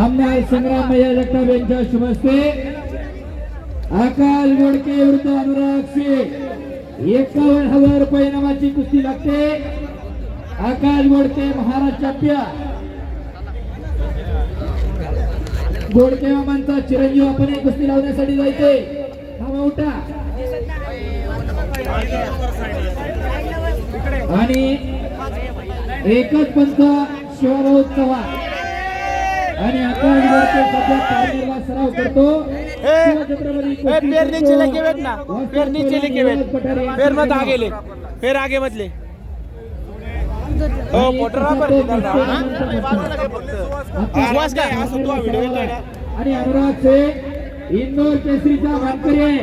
आमदार संग्राम मैया जगताप यांच्या शुभस्ते आकाश गोडके विरुद्ध अनुराग सिंग एकावन्न हजार रुपये नामाची कुस्ती लागते. आकाश गोडके महाराज चॅम्पियन गोडके मामांचा चिरंजीव आपण एक कुस्ती लावण्यासाठी जायचे. मामा उठा. आणि एकच पंथ शिवभाऊ चव्हाण. आणि गोडके सध्या पारनेरला सराव करतो. नीचे लेके बैठ ना नीचे लेके पठारे फिर मत आगे ले फिर आगे मत ले हो? तसा पर. आता आवाज काय? हा सुद्धा व्हिडिओ? आणि अनुराग से इंदोर केसरीचा मानकरी आहे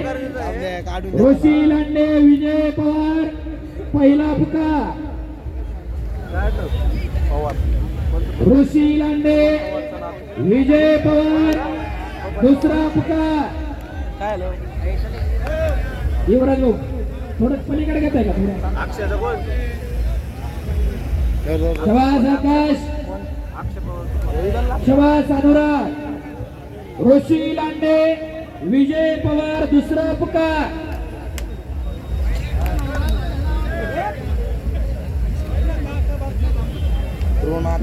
ऋषी लांडे विजय पवार पहिला पुकार ऋषी लांडे विजय पवार दुसरा पुकार? युवराज भाऊ थोडं पलीकडे घेत आहे का थोडं? शबास आकाश शबास अनुराग ऋषी लांडे विजय पवार दुसरा पुकार.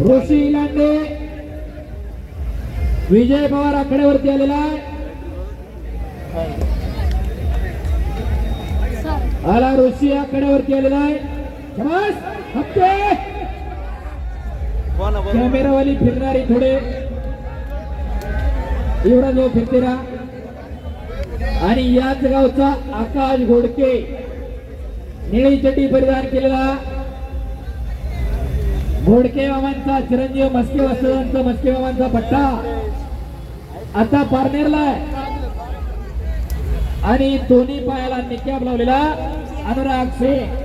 ऋषी लांडे विजय पवार आकड्यावरती आलेला आहे. आला ऋषी आकड्यावरती आलेला आहे. कॅमेरावाली फिरणारी थोडे. एवढा जो फिरते ना. आणि याच गावचा आकाश घोडके. निळी चटी परिधान केलेला. घोडके मामांचा चिरंजीव मस्के वसंत मस्के मामांचा पट्टा. आता पारनेरला आणि दोन्ही पायाला निक्याब लावलेला अनुराग सिंग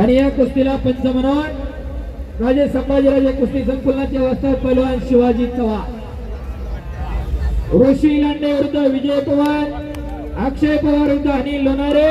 आणि या कुस्तीला पंच म्हणून राजे संभाजीराजे कुस्ती संकुलनाचे वस्ताद पैलवान शिवाजी चव्हाण. ऋषी लांडे विरुद्ध विजय पवार अक्षय पवार विरुद्ध अनिल लोणारे